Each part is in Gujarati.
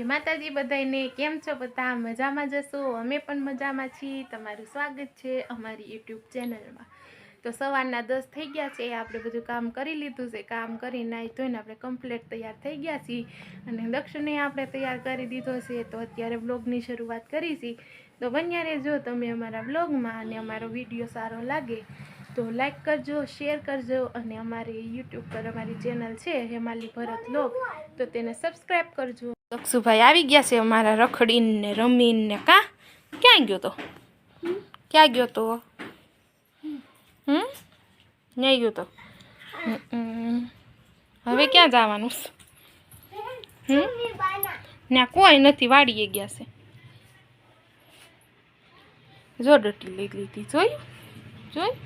જય માતાજી બધાને કેમ છો બધા? મજામાં જશો? અમે પણ મજામાં છીએ. તમારું સ્વાગત છે અમારી યુટ્યુબ ચેનલમાં. તો સવારના દસ થઈ ગયા છે. આપણે બધું કામ કરી લીધું છે. કામ કરી નાહી ધોઈને આપણે કમ્પ્લેટ તૈયાર થઈ ગયા છીએ. અને દક્ષિણે આપણે તૈયાર કરી દીધો છે. તો અત્યારે બ્લોગની શરૂઆત કરી છે. તો બન્યા રહેજો તમે અમારા બ્લોગમાં અને અમારો વીડિયો સારો લાગે તો લાઈક કરજો, શેર કરજો અને અમારી યુટ્યુબ પર અમારી ચેનલ છે, હેમાલી ભરત લોક તો તેને સબસ્ક્રાઈબ કરજો. દક્ષુભાઈ આવી ગયા છે અમારા રખડીને રમીને. કા? ક્યાં ગયો તો? ક્યાં ગયો તો? હમ? નહીં ગયો તો. હવે ક્યાં જવાનું? હમ? ના કોઈ નથી, વાડીએ ગયા છે. જો ડટી લઈ લીધી, જોયું? જોયું?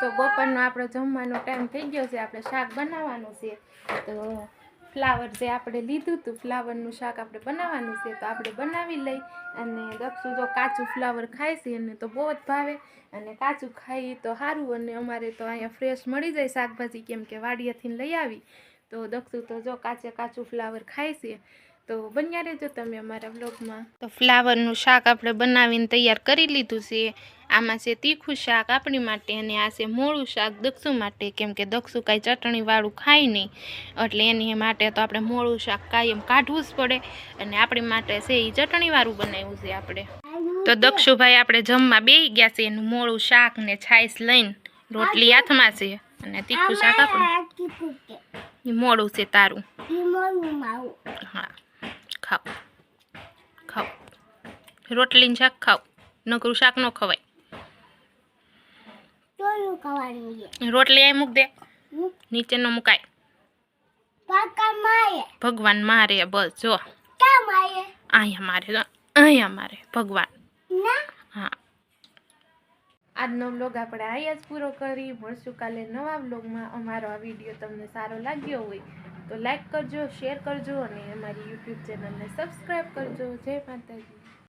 તો બપોરનો આપણો જમવાનો ટાઈમ થઈ ગયો છે, આપણે શાક બનાવવાનું છે. તો ફ્લાવર જે આપણે લીધું હતું, ફ્લાવરનું શાક આપણે બનાવવાનું છે, તો આપણે બનાવી લઈ અને દક્ષુ જો કાચું ફ્લાવર ખાય છે એને તો બહુ જ ભાવે. અને કાચું ખાઈએ તો સારું અને અમારે તો અહીંયા ફ્રેશ મળી જાય શાકભાજી, કેમ કે વાડિયાથી લઈ આવી. તો દક્ષુ તો જો કાચે કાચું ફ્લાવર ખાય છે. તો બન્યા રહેજો તમે અમારા બ્લોગમાં તો ફ્લાવરનું શાક આપણે બનાવીને તૈયાર કરી લીધું છે. આમાં છે તીખું શાક આપણી માટે અને આ છે મોળું શાક દક્ષુ માટે કેમ કે દક્ષુ કાંઈ ચટણીવાળું ખાય નહીં. એટલે એની માટે તો આપણે મોળું શાક કાયમ કાઢવું જ પડે અને આપણી માટે છે એ ચટણીવાળું બનાવ્યું છે આપણે. તો દક્ષુભાઈ આપણે જમવા બેસી ગયા છે એનું મોળું શાક ને છાશ લઈને રોટલી હાથમાં છે અને તીખું શાક આપણું. મોળું છે તારું. હા. ખાઓ ખાઓ રોટલીનું શાક ખાઓ નકરું શાક ન ખવાય. રોટલી અહીં મૂક દે. નીચે ન મુકાય. ભગવાન મારે બસ જો. અહીંયા મારે જો. અહીંયા મારે ભગવાન. હા. આજનો વ્લોગ આપણે અહીંયા જ પૂરો કરી. મળશું કાલે નવા વ્લોગમાં. અમારો આ વીડિયો તમને સારો લાગ્યો હોય તો લાઈક કરજો શેર કરજો અને અમારી યુટ્યુબ ચેનલને સબસ્ક્રાઈબ કરજો. જય માતાજી.